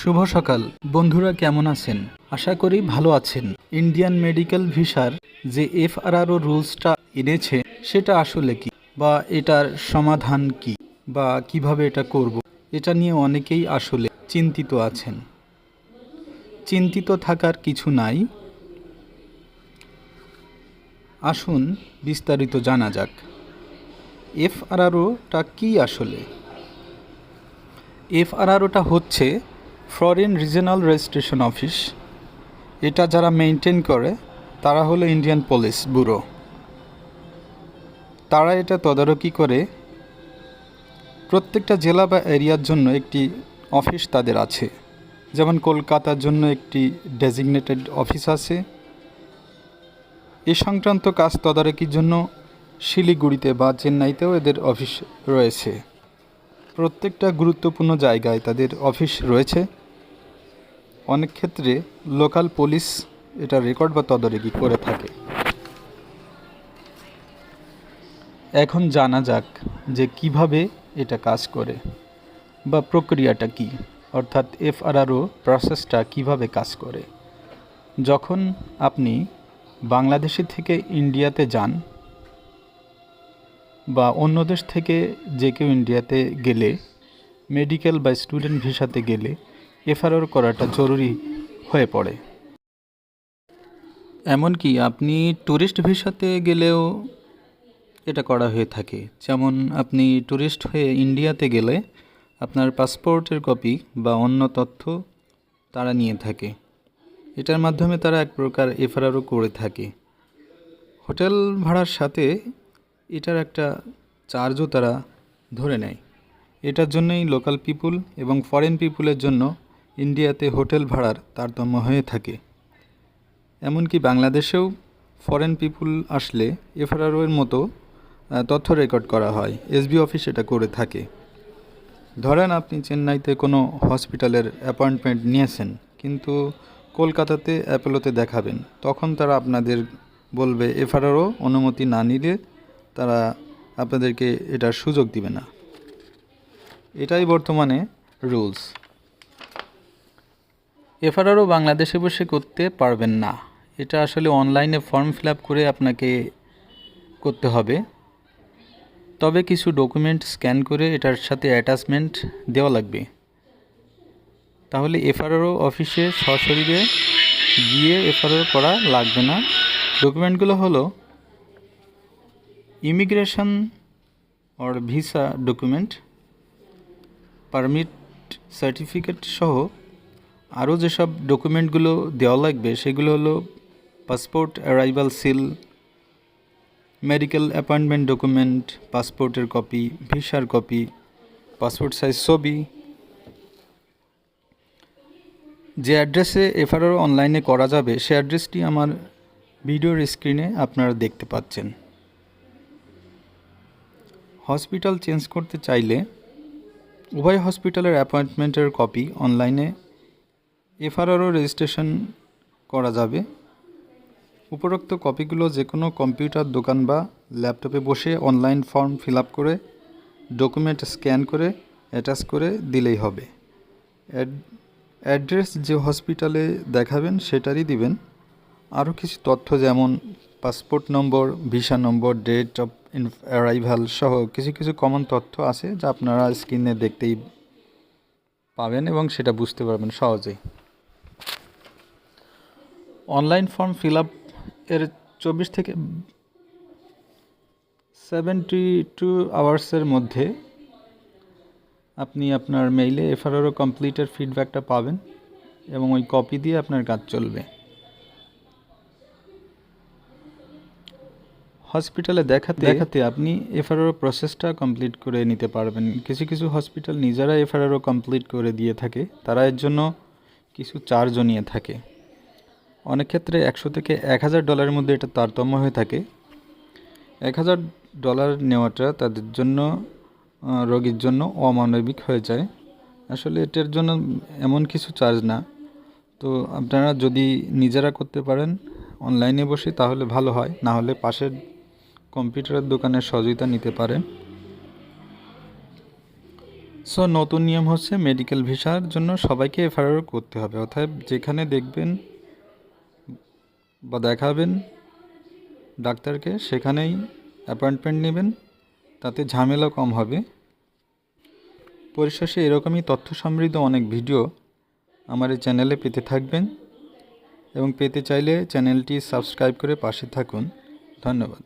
শুভ সকাল। বন্ধুরা কেমন আছেন? আশা করি ভালো আছেন। ইন্ডিয়ান মেডিকেল ভিসার যে এফআরআরও রুলসটা এনেছে, সেটা আসলে কি? বা এটার সমাধান কি? বা কীভাবে এটা করব? এটা নিয়ে অনেকেই আসলে চিন্তিত আছেন। চিন্তিত থাকার কিছু নাই। আসুন বিস্তারিত জানা যাক। এফআরআরওটা কি আসলে? এফআরআরওটা হচ্ছে ফরেন রিজনাল রেজিস্ট্রেশন অফিস। এটা যারা মেনটেন করে, তারা হলো ইন্ডিয়ান পুলিশ ব্যুরো। তারা এটা তদারকি করে, প্রত্যেকটা জেলা বা এরিয়ার জন্য একটি অফিস তাদের আছে। যেমন কলকাতার জন্য একটি ডেজিগনেটেড অফিস আছে। এ সংক্রান্ত কাজ তদারকির জন্য শিলিগুড়িতে বা চেন্নাইতেও এদের অফিস রয়েছে। প্রত্যেকটা গুরুত্বপূর্ণ জায়গায় তাদের অফিস রয়েছে। অনেক ক্ষেত্রে লোকাল পুলিশ এটা রেকর্ড বা তদারকি করে থাকে। এখন জানা যাক যে কীভাবে এটা কাজ করে বা প্রক্রিয়াটা কি, অর্থাৎ এফআরআরও প্রসেসটা কীভাবে কাজ করে। যখন আপনি বাংলাদেশে থেকে ইন্ডিয়াতে যান বা অন্য দেশ থেকে যে কেউ ইন্ডিয়াতে গেলে, মেডিকেল বা স্টুডেন্ট ভিসাতে গেলে এফআরআর করাটা জরুরি হয়ে পড়ে। এমনকি আপনি ট্যুরিস্ট ভিসাতে গেলেও এটা করা হয়ে থাকে। যেমন আপনি ট্যুরিস্ট হয়ে ইন্ডিয়াতে গেলে আপনার পাসপোর্টের কপি বা অন্য তথ্য তারা নিয়ে থাকে। এটার মাধ্যমে তারা এক প্রকার এফআরআরও করে থাকে। হোটেল ভাড়ার সাথে এটার একটা চার্জও তারা ধরে নেয়। এটার জন্যই লোকাল পিপুল এবং ফরেন পিপুলের জন্য ইন্ডিয়াতে হোটেল ভাড়ার তারতম্য হয়ে থাকে। এমনকি বাংলাদেশেও ফরেন পিপুল আসলে এফআরআরও এর মতো তথ্য রেকর্ড করা হয়। এসবি অফিস এটা করে থাকে। ধরেন আপনি চেন্নাইতে কোনো হসপিটালের অ্যাপয়েন্টমেন্ট নিয়েছেন, কিন্তু কলকাতাতে অ্যাপোলোতে দেখাবেন। তখন তারা আপনাদের বলবে এফআরআরও অনুমতি না নিলে তারা আপনাদেরকে এটার সুযোগ দিবে না। এটাই বর্তমানে রুলস এফআরআরও বাংলাদেশে বসে করতে পারবেন না। এটা আসলে অনলাইনে ফর্ম ফিল করে আপনাকে করতে হবে। তবে কিছু ডকুমেন্ট স্ক্যান করে এটার সাথে অ্যাটাচমেন্ট দেওয়া লাগবে। তাহলে এফআরআরও অফিসে সশরীরে গিয়ে এফআরআর করা লাগবে না। ডকুমেন্টগুলো হলো immigration or visa document, permit certificate সহ আরও যেসব ডকুমেন্টগুলো দেওয়া লাগবে, সেগুলো হলো passport, arrival seal, medical appointment document, পাসপোর্টের কপি, ভিসার কপি, পাসপোর্ট সাইজ ছবি। যে অ্যাড্রেসে এফআরআর অনলাইনে করা যাবে, সে অ্যাড্রেসটি আমার ভিডিওর স্ক্রিনে আপনারা দেখতে পাচ্ছেন। হসপিটাল চেঞ্জ করতে চাইলে উভয় হসপিটালের অ্যাপয়েন্টমেন্টের কপি অনলাইনে এফআরআরও রেজিস্ট্রেশন করা যাবে। উপরোক্ত কপিগুলো যে কোনো কম্পিউটার দোকান বা ল্যাপটপে বসে অনলাইন ফর্ম ফিল করে, ডকুমেন্ট স্ক্যান করে, অ্যাটাচ করে দিলেই হবে। অ্যাড- অ্যাড্রেস যে হসপিটালে দেখাবেন সেটারই দিবেন। আরও কিছু তথ্য যেমন passport number, visa number, date of arrival সহ কিছু কিছু কমন তথ্য আছে যা আপনারা স্ক্রিনে দেখতেই পাবেন এবং সেটা বুঝতে পারবেন সহজেই। অনলাইন ফর্ম ফিল আপ এর চব্বিশ থেকে সেভেন্টি টু আওয়ার্সের মধ্যে আপনি আপনার মেইলে এফআরআরও কমপ্লিটের ফিডব্যাকটা পাবেন এবং ওই কপি দিয়ে আপনার কাজ চলবে। হসপিটালে দেখাতে দেখাতে আপনি এফআরআরও প্রসেসটা কমপ্লিট করে নিতে পারবেন। কিছু কিছু হসপিটাল নিজেরা এফআরআরও কমপ্লিট করে দিয়ে থাকে। তারা এর জন্য কিছু চার্জও নিয়ে থাকে। অনেক ক্ষেত্রে একশো থেকে এক হাজার ডলারের মধ্যে এটা তারতম্য হয়ে থাকে। এক হাজার ডলার নেওয়াটা তাদের জন্য রোগীর জন্য অমানবিক হয়ে যায়। আসলে এটার জন্য এমন কিছু চার্জ না। তো আপনারা যদি নিজেরা করতে পারেন, অনলাইনে বসে তাহলে ভালো হয়, না হলে পাশের কম্পিউটারের দোকানের সহযোগিতা নিতে পারেন। সো নতুন নিয়ম হচ্ছে মেডিকেল ভিসার জন্য সবাইকে এফআইআর করতে হবে। অর্থাৎ যেখানে দেখবেন বা দেখাবেন ডাক্তারকে, সেখানেই অ্যাপয়েন্টমেন্ট নেবেন। তাতে ঝামেলা কম হবে। পরিশেষে এরকমই তথ্য সমৃদ্ধ অনেক ভিডিও আমার এই চ্যানেলে পেতে থাকবেন এবং পেতে চাইলে চ্যানেলটি সাবস্ক্রাইব করে পাশে থাকুন। ধন্যবাদ।